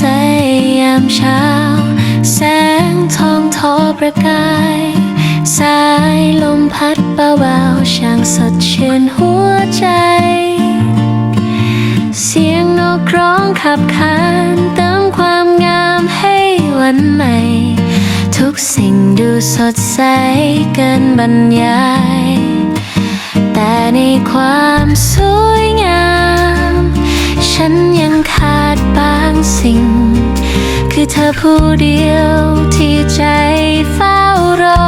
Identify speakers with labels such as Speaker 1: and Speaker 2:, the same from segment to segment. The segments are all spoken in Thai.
Speaker 1: สามเช้า แสงทองทอประกาย สายลมพัดเบาๆช่างสดชื่นหัวใจ เสียงนกร้องขับขานเติมความงามให้วันใหม่ ทุกสิ่งดูสดใสเกินบรรยาย แต่ในความสวย สิ่ง คือเธอผู้เดียวที่ใจเฝ้ารอ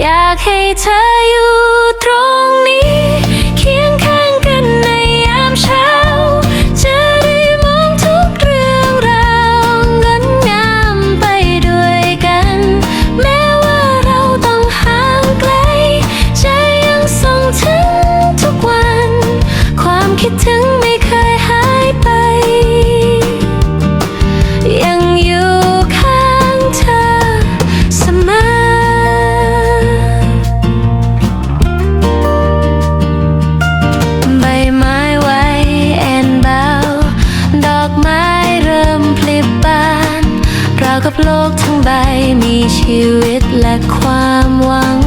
Speaker 1: อยากให้เธออยู่ ชีวิตและความหวัง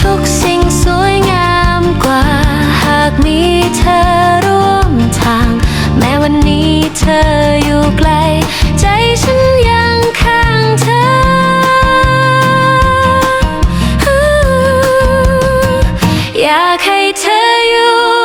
Speaker 1: ทุกสิ่งสวยงามกว่า หากมีเธอร่วมทาง แม้วันนี้เธออยู่ไกล ใจฉันยังข้างเธอ อยากให้เธออยู่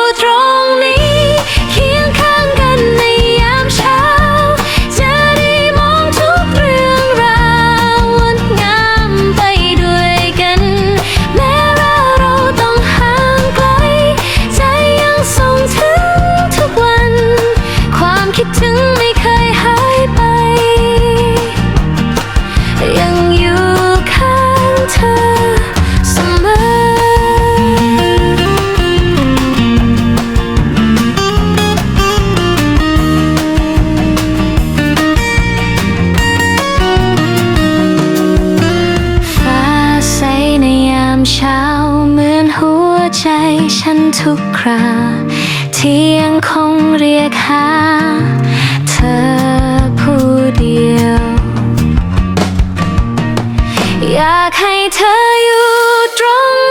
Speaker 1: เช้าเหมือนหัวใจฉันทุกครา ที่ยังคงเรียกหาเธอผู้เดียว อยากให้เธออยู่ตรง